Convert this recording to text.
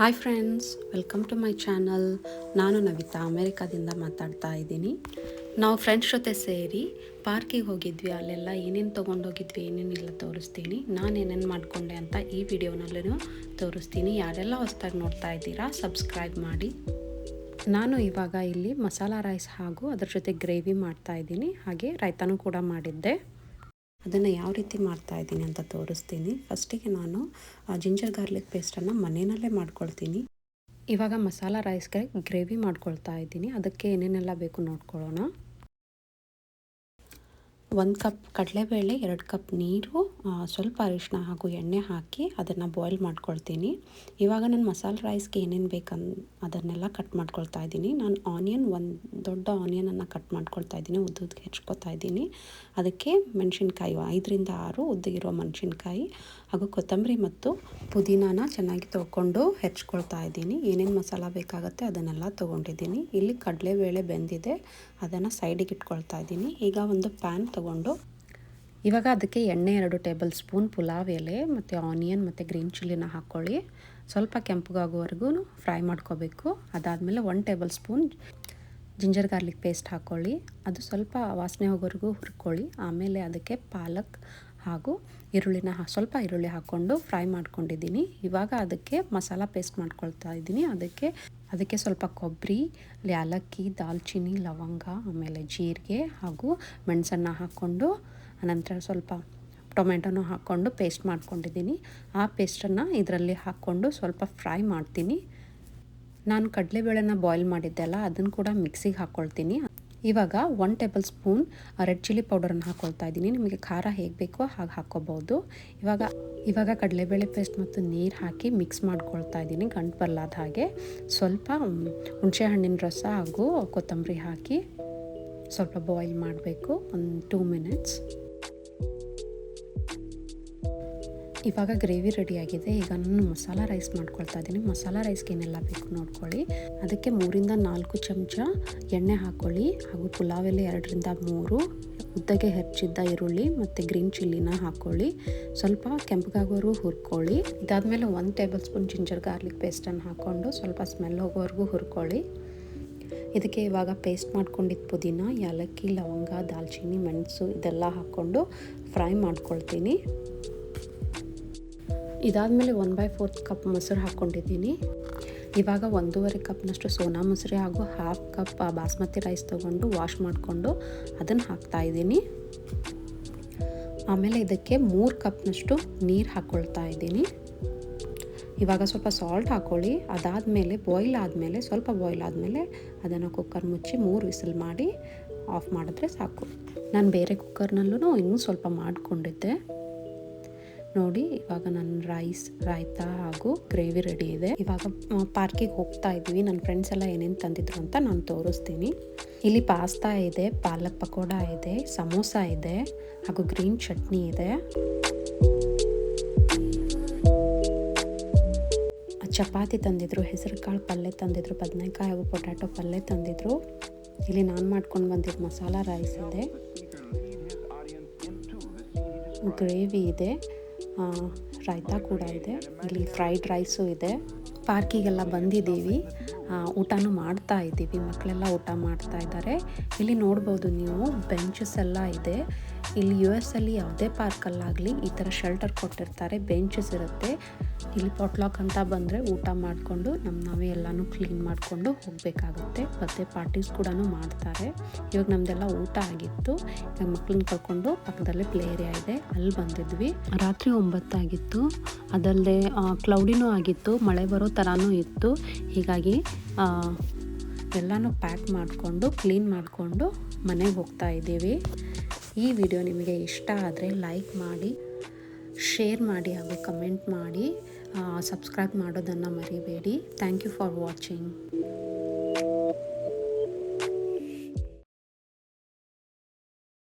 Hi friends welcome to my channel ನಾನು ನವಿತಾ, ಅಮೇರಿಕಾದಿಂದ ಮಾತಾಡ್ತಾ ಇದ್ದೀನಿ. ನಾವು ಫ್ರೆಂಡ್ಸ್ ಜೊತೆ ಸೇರಿ ಪಾರ್ಕಿಗೆ ಹೋಗಿದ್ವಿ. ಅಲ್ಲೆಲ್ಲ ಏನೇನು ತೊಗೊಂಡೋಗಿದ್ವಿ, ಏನೇನಿಲ್ಲ ತೋರಿಸ್ತೀನಿ. ನಾನು ಏನೇನು ಮಾಡಿಕೊಂಡೆ ಅಂತ ಈ ವಿಡಿಯೋನಲ್ಲೂ ತೋರಿಸ್ತೀನಿ. ಯಾರೆಲ್ಲ ಹೊಸ್ದಾಗಿ ನೋಡ್ತಾ ಇದ್ದೀರಾ ಸಬ್ಸ್ಕ್ರೈಬ್ ಮಾಡಿ. ನಾನು ಇವಾಗ ಇಲ್ಲಿ ಮಸಾಲ ರೈಸ್ ಹಾಗೂ ಅದ್ರ ಜೊತೆ ಗ್ರೇವಿ ಮಾಡ್ತಾ ಇದ್ದೀನಿ. ಹಾಗೆ ರೈತನೂ ಕೂಡ ಮಾಡಿದ್ದೆ. ಅದನ್ನು ಯಾವ ರೀತಿ ಮಾಡ್ತಾ ಇದ್ದೀನಿ ಅಂತ ತೋರಿಸ್ತೀನಿ. ಫಸ್ಟಿಗೆ ನಾನು ಜಿಂಜರ್ ಗಾರ್ಲಿಕ್ ಪೇಸ್ಟನ್ನು ಮನೆಯಲ್ಲೇ ಮಾಡ್ಕೊಳ್ತೀನಿ. ಇವಾಗ ಮಸಾಲ ರೈಸ್ಗೆ ಗ್ರೇವಿ ಮಾಡ್ಕೊಳ್ತಾ ಇದ್ದೀನಿ. ಅದಕ್ಕೆ ಏನೇನೆಲ್ಲ ಬೇಕು ನೋಡ್ಕೊಳ್ಳೋಣ. ಒಂದು ಕಪ್ ಕಡಲೆಬೇಳೆ, ಎರಡು ಕಪ್ ನೀರು ಸ್ವಲ್ಪ ಅರಿಶಿನ ಹಾಗೂ ಎಣ್ಣೆ ಹಾಕಿ ಅದನ್ನು ಬಾಯ್ಲ್ ಮಾಡ್ಕೊಳ್ತೀನಿ. ಇವಾಗ ನಾನು ಮಸಾಲೆ ರೈಸ್ಗೆ ಏನೇನು ಬೇಕನ್, ಅದನ್ನೆಲ್ಲ ಕಟ್ ಮಾಡ್ಕೊಳ್ತಾ ಇದ್ದೀನಿ. ನಾನು ಆನಿಯನ್ ಒಂದು ದೊಡ್ಡ ಆನಿಯನನ್ನು ಕಟ್ ಮಾಡ್ಕೊಳ್ತಾ ಇದ್ದೀನಿ. ಉದ್ದಕ್ಕೆ ಹೆಚ್ಕೊತಾ ಇದ್ದೀನಿ. ಅದಕ್ಕೆ ಮೆಣಸಿನ್ಕಾಯಿ ಐದರಿಂದ ಆರು ಉದ್ದಿಗಿರೋ ಮೆಣಸಿನ್ಕಾಯಿ ಹಾಗೂ ಕೊತ್ತಂಬರಿ ಮತ್ತು ಪುದೀನಾನ ಚೆನ್ನಾಗಿ ತೊಗೊಂಡು ಹೆಚ್ಕೊಳ್ತಾ ಇದ್ದೀನಿ. ಏನೇನು ಮಸಾಲ ಬೇಕಾಗುತ್ತೆ ಅದನ್ನೆಲ್ಲ ತೊಗೊಂಡಿದ್ದೀನಿ. ಇಲ್ಲಿ ಕಡಲೆಬೇಳೆ ಬೆಂದಿದೆ. ಅದನ್ನು ಸೈಡಿಗೆ ಇಟ್ಕೊಳ್ತಾ ಇದ್ದೀನಿ. ಈಗ ಒಂದು ಪ್ಯಾನ್ ತೊಗೊಂಡು ಇವಾಗ ಅದಕ್ಕೆ ಎಣ್ಣೆ ಎರಡು ಟೇಬಲ್ ಸ್ಪೂನ್ ಪುಲಾವ್ ಎಲೆ ಮತ್ತು ಆನಿಯನ್ ಮತ್ತು ಗ್ರೀನ್ ಚಿಲ್ಲಿನ ಹಾಕ್ಕೊಳ್ಳಿ ಸ್ವಲ್ಪ ಕೆಂಪಗಾಗೋವರೆಗೂ ಫ್ರೈ ಮಾಡ್ಕೋಬೇಕು. ಅದಾದಮೇಲೆ one tablespoon ginger garlic paste ಹಾಕ್ಕೊಳ್ಳಿ ಅದು ಸ್ವಲ್ಪ ವಾಸನೆ ಹೋಗೋವರೆಗೂ ಹುರ್ಕೊಳ್ಳಿ. ಆಮೇಲೆ ಅದಕ್ಕೆ ಪಾಲಕ್ ಹಾಗೂ ಈರುಳ್ಳಿನ ಸ್ವಲ್ಪ ಈರುಳ್ಳಿ ಹಾಕ್ಕೊಂಡು ಫ್ರೈ ಮಾಡ್ಕೊಂಡಿದ್ದೀನಿ. ಇವಾಗ ಅದಕ್ಕೆ ಮಸಾಲ ಪೇಸ್ಟ್ ಮಾಡ್ಕೊಳ್ತಾ ಇದ್ದೀನಿ. ಅದಕ್ಕೆ ಅದಕ್ಕೆ ಸ್ವಲ್ಪ ಕೊಬ್ಬರಿ, ಯಾಲಕ್ಕಿ ದಾಲ್ಚಿನ್ನಿ ಲವಂಗ, ಆಮೇಲೆ ಜೀರಿಗೆ ಹಾಗೂ ಮೆಣಸನ್ನು ಹಾಕ್ಕೊಂಡು ಅನಂತರ ಸ್ವಲ್ಪ ಟೊಮೆಟೊನೂ ಹಾಕ್ಕೊಂಡು ಪೇಸ್ಟ್ ಮಾಡ್ಕೊಂಡಿದ್ದೀನಿ. ಆ ಪೇಸ್ಟನ್ನು ಇದರಲ್ಲಿ ಹಾಕ್ಕೊಂಡು ಸ್ವಲ್ಪ ಫ್ರೈ ಮಾಡ್ತೀನಿ. ನಾನು ಕಡಲೆಬೇಳೆನ ಬಾಯ್ಲ್ ಮಾಡಿದ್ದೆ ಅಲ್ಲ, ಅದನ್ನು ಕೂಡ ಮಿಕ್ಸಿಗೆ ಹಾಕ್ಕೊಳ್ತೀನಿ. ಇವಾಗ one tablespoon red chilli ಪೌಡರನ್ನು ಹಾಕ್ಕೊಳ್ತಾ ಇದ್ದೀನಿ. ನಿಮಗೆ ಖಾರ ಹೇಗೆ ಬೇಕೋ ಹಾಗೆ ಹಾಕ್ಕೋಬೋದು. ಇವಾಗ ಇವಾಗ ಕಡಲೆಬೇಳೆ ಪೇಸ್ಟ್ ಮತ್ತು ನೀರು ಹಾಕಿ ಮಿಕ್ಸ್ ಮಾಡ್ಕೊಳ್ತಾ ಇದ್ದೀನಿ, ಗಂಟು ಬರಲಾದ ಹಾಗೆ. ಸ್ವಲ್ಪ ಹುಣಸೆ ಹಣ್ಣಿನ ರಸ ಹಾಗೂ ಕೊತ್ತಂಬರಿ ಹಾಕಿ ಸ್ವಲ್ಪ ಬಾಯ್ಲ್ ಮಾಡಬೇಕು, ಒಂದು ಟೂ ಮಿನಿಟ್ಸ್. ಇವಾಗ ಗ್ರೇವಿ ರೆಡಿಯಾಗಿದೆ ಈಗ ನಾನು ಮಸಾಲ ರೈಸ್ ಮಾಡ್ಕೊಳ್ತಾ ಇದ್ದೀನಿ. ಮಸಾಲ ರೈಸ್ಗೆ ಏನೆಲ್ಲ ಬೇಕು ನೋಡ್ಕೊಳ್ಳಿ. ಅದಕ್ಕೆ ಮೂರಿಂದ ನಾಲ್ಕು ಚಮಚ ಎಣ್ಣೆ ಹಾಕ್ಕೊಳ್ಳಿ ಹಾಗೂ ಪುಲಾವ್ ಎಲೆ ಎರಡರಿಂದ ಮೂರು. ಉದ್ದಗೆ ಹೆಚ್ಚಿದ್ದ ಈರುಳ್ಳಿ ಮತ್ತು ಗ್ರೀನ್ ಚಿಲ್ಲಿನ ಹಾಕ್ಕೊಳ್ಳಿ ಸ್ವಲ್ಪ ಕೆಂಪಗಾಗೋವರೆಗೂ ಹುರ್ಕೊಳ್ಳಿ. ಇದಾದಮೇಲೆ ಒಂದು ಟೇಬಲ್ ಸ್ಪೂನ್ ಜಿಂಜರ್ ಗಾರ್ಲಿಕ್ ಪೇಸ್ಟನ್ನು ಹಾಕ್ಕೊಂಡು ಸ್ವಲ್ಪ ಸ್ಮೆಲ್ ಹೋಗೋವರೆಗೂ ಹುರ್ಕೊಳ್ಳಿ. ಇದಕ್ಕೆ ಇವಾಗ ಪೇಸ್ಟ್ ಮಾಡ್ಕೊಂಡಿದ್ದ ಪುದೀನ, ಏಲಕ್ಕಿ, ಲವಂಗ, ದಾಲ್ಚಿನ್ನಿ, ಮೆಣಸು ಇದೆಲ್ಲ ಹಾಕ್ಕೊಂಡು ಫ್ರೈ ಮಾಡ್ಕೊಳ್ತೀನಿ. ಇದಾದಮೇಲೆ ಒನ್ ಬೈ ಫೋರ್ತ್ ಕಪ್ ಮೊಸರು ಹಾಕ್ಕೊಂಡಿದ್ದೀನಿ. ಇವಾಗ ಒಂದೂವರೆ ಕಪ್ನಷ್ಟು ಸೋನಾ ಮೊಸರು ಹಾಗೂ ಹಾಫ್ ಕಪ್ ಬಾಸ್ಮತಿ ರೈಸ್ ತೊಗೊಂಡು ವಾಶ್ ಮಾಡಿಕೊಂಡು ಅದನ್ನು ಹಾಕ್ತಾಯಿದ್ದೀನಿ ಆಮೇಲೆ ಇದಕ್ಕೆ ಮೂರು ಕಪ್ನಷ್ಟು ನೀರು ಹಾಕ್ಕೊಳ್ತಾ ಇದ್ದೀನಿ. ಇವಾಗ ಸ್ವಲ್ಪ ಸಾಲ್ಟ್ ಹಾಕ್ಕೊಳ್ಳಿ ಅದಾದಮೇಲೆ ಬಾಯ್ಲ್ ಆದಮೇಲೆ ಸ್ವಲ್ಪ ಬಾಯ್ಲ್ ಆದಮೇಲೆ ಅದನ್ನು ಕುಕ್ಕರ್ ಮುಚ್ಚಿ ಮೂರು ವಿಸಿಲ್ ಮಾಡಿ ಆಫ್ ಮಾಡಿದ್ರೆ ಸಾಕು. ನಾನು ಬೇರೆ ಕುಕ್ಕರ್ನಲ್ಲೂ ಇನ್ನೂ ಸ್ವಲ್ಪ ಮಾಡಿಕೊಂಡಿದ್ದೆ. ನೋಡಿ ಇವಾಗ ನನ್ನ ರೈಸ್ ರಾಯ್ತಾ ಹಾಗೂ ಗ್ರೇವಿ ರೆಡಿ ಇದೆ. ಇವಾಗ ಪಾರ್ಕಿಗೆ ಹೋಗ್ತಾ ಇದ್ವಿ ನನ್ನ ಫ್ರೆಂಡ್ಸ್ ಎಲ್ಲ ಏನೇನು ತಂದಿದ್ರು ಅಂತ ನಾನು ತೋರಿಸ್ತೀನಿ. ಇಲ್ಲಿ ಪಾಸ್ತಾ ಇದೆ ಪಾಲಕ್ ಪಕೋಡ ಇದೆ ಸಮೋಸ ಇದೆ ಹಾಗೂ ಗ್ರೀನ್ ಚಟ್ನಿ ಇದೆ. ಚಪಾತಿ ತಂದಿದ್ರು ಹೆಸರು ಕಾಳು ಪಲ್ಯ ತಂದಿದ್ರು ಬದನೆಕಾಯಿ ಹಾಗೂ ಪೊಟ್ಯಾಟೊ ಪಲ್ಯ ತಂದಿದ್ರು. ಇಲ್ಲಿ ನಾನು ಮಾಡ್ಕೊಂಡು ಬಂದಿದ್ದು ಮಸಾಲ ರೈಸ್ ಇದೆ. ಗ್ರೇವಿ ಇದೆ. ರಾಯ್ತ ಕೂಡ ಇದೆ. ಇಲ್ಲಿ ಫ್ರೈಡ್ ರೈಸು ಇದೆ. ಪಾರ್ಕಿಗೆಲ್ಲ ಬಂದಿದ್ದೀವಿ. ಊಟನೂ ಮಾಡ್ತಾ ಇದ್ದೀವಿ. ಮಕ್ಕಳೆಲ್ಲ ಊಟ ಮಾಡ್ತಾ ಇದ್ದಾರೆ. ಇಲ್ಲಿ ನೋಡ್ಬೋದು ನೀವು ಬೆಂಚಸ್ ಎಲ್ಲ ಇದೆ. ಇಲ್ಲಿ ಯು ಎಸ್ ಅಲ್ಲಿ ಯಾವುದೇ ಪಾರ್ಕಲ್ಲಾಗಲಿ ಈ ಥರ ಶೆಲ್ಟರ್ ಕೊಟ್ಟಿರ್ತಾರೆ. ಬೆಂಚಸ್ ಇರುತ್ತೆ. ಇಲ್ಲಿ ಪಾಟ್ಲಾಕ್ ಅಂತ ಬಂದರೆ ಊಟ ಮಾಡಿಕೊಂಡು ನಮ್ಮ ನಾವೇ ಎಲ್ಲನೂ ಕ್ಲೀನ್ ಮಾಡಿಕೊಂಡು ಹೋಗಬೇಕಾಗುತ್ತೆ. ಮತ್ತು ಪಾರ್ಟೀಸ್ ಕೂಡ ಮಾಡ್ತಾರೆ. ಇವಾಗ ನಮ್ಮದೆಲ್ಲ ಊಟ ಆಗಿತ್ತು. ಇವಾಗ ಮಕ್ಳನ್ನ ಕರ್ಕೊಂಡು ಪಕ್ಕದಲ್ಲೇ ಪ್ಲೇ ಏರಿಯಾ ಇದೆ. ಅಲ್ಲಿ ಬಂದಿದ್ವಿ. ರಾತ್ರಿ ಒಂಬತ್ತಾಗಿತ್ತು ಅದಲ್ಲದೆ ಕ್ಲೌಡಿನೂ ಆಗಿತ್ತು. ಮಳೆ ಬರೋ ಥರನೂ ಇತ್ತು. ಹೀಗಾಗಿ ಎಲ್ಲನೂ ಪ್ಯಾಕ್ ಮಾಡಿಕೊಂಡು ಕ್ಲೀನ್ ಮಾಡಿಕೊಂಡು ಮನೆಗೆ ಹೋಗ್ತಾ ಇದ್ದೀವಿ. ಈ ವಿಡಿಯೋ ನಿಮಗೆ ಇಷ್ಟ ಆದರೆ ಲೈಕ್ ಮಾಡಿ ಶೇರ್ ಮಾಡಿ ಹಾಗೂ ಕಮೆಂಟ್ ಮಾಡಿ. ಸಬ್ಸ್ಕ್ರೈಬ್ ಮಾಡೋದನ್ನು ಮರಿಬೇಡಿ. Thank you for watching